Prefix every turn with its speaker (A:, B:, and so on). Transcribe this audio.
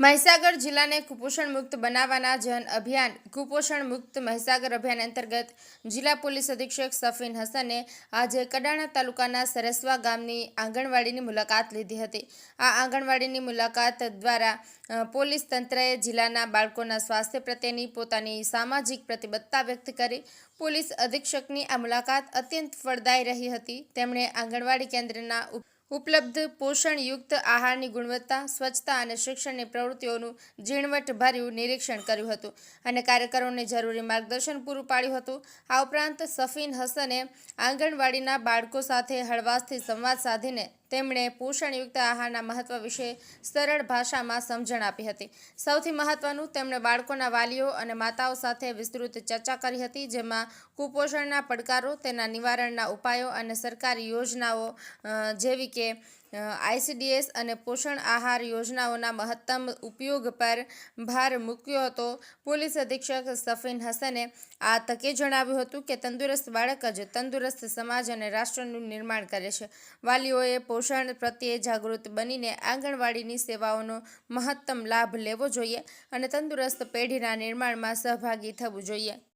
A: મહીસાગર જિલ્લાને કુપોષણ મુક્ત બનાવવાના જન અભિયાન. કુપોષણ મુક્ત મહીસાગર અભિયાન અંતર્ગત જિલ્લા પોલીસ અધિક્ષક સફીન હસને આજે કડાણા તાલુકાના સરસવા ગામની આંગણવાડીની મુલાકાત લીધી હતી. આ આંગણવાડીની મુલાકાત દ્વારા પોલીસ તંત્રએ જિલ્લાના બાળકોના સ્વાસ્થ્ય પ્રત્યેની પોતાની સામાજિક પ્રતિબદ્ધતા વ્યક્ત કરી. પોલીસ અધિક્ષકની આ મુલાકાત અત્યંત ફળદાયી રહી હતી. તેમણે આંગણવાડી કેન્દ્રના ઉપ- ઉપલબ્ધ પોષણયુક્ત આહારની ગુણવત્તા, સ્વચ્છતા અને શિક્ષણની પ્રવૃત્તિઓનું ઝીણવટભર્યું નિરીક્ષણ કર્યું હતું અને કાર્યકરોને જરૂરી માર્ગદર્શન પૂરું પાડ્યું હતું. આ ઉપરાંત સફીન હસને આંગણવાડીના બાળકો સાથે હળવાશથી સંવાદ સાધીને તેમણે પોષણયુક્ત આહારના મહત્વ વિશે સરળ ભાષામાં સમજણ આપી હતી. સૌથી મહત્વનું, તેમણે બાળકોના વાલીઓ અને માતાઓ સાથે વિસ્તૃત ચર્ચા કરી હતી, જેમાં કુપોષણના પડકારો, તેના નિવારણના ઉપાયો અને સરકારી યોજનાઓ જેવી કે આઈસીડીએસ અને પોષણ આહાર યોજનાઓના મહત્તમ ઉપયોગ પર ભાર મૂક્યો હતો. પોલીસ અધિક્ષક સફીન હસને આ તકે જણાવ્યું હતું કે, તંદુરસ્ત બાળક જ તંદુરસ્ત સમાજ અને રાષ્ટ્રનું નિર્માણ કરે છે. વાલીઓએ પોષણ પ્રત્યે જાગૃત બનીને આંગણવાડીની સેવાઓનો મહત્તમ લાભ લેવો જોઈએ અને તંદુરસ્ત પેઢીના નિર્માણમાં સહભાગી થવું જોઈએ.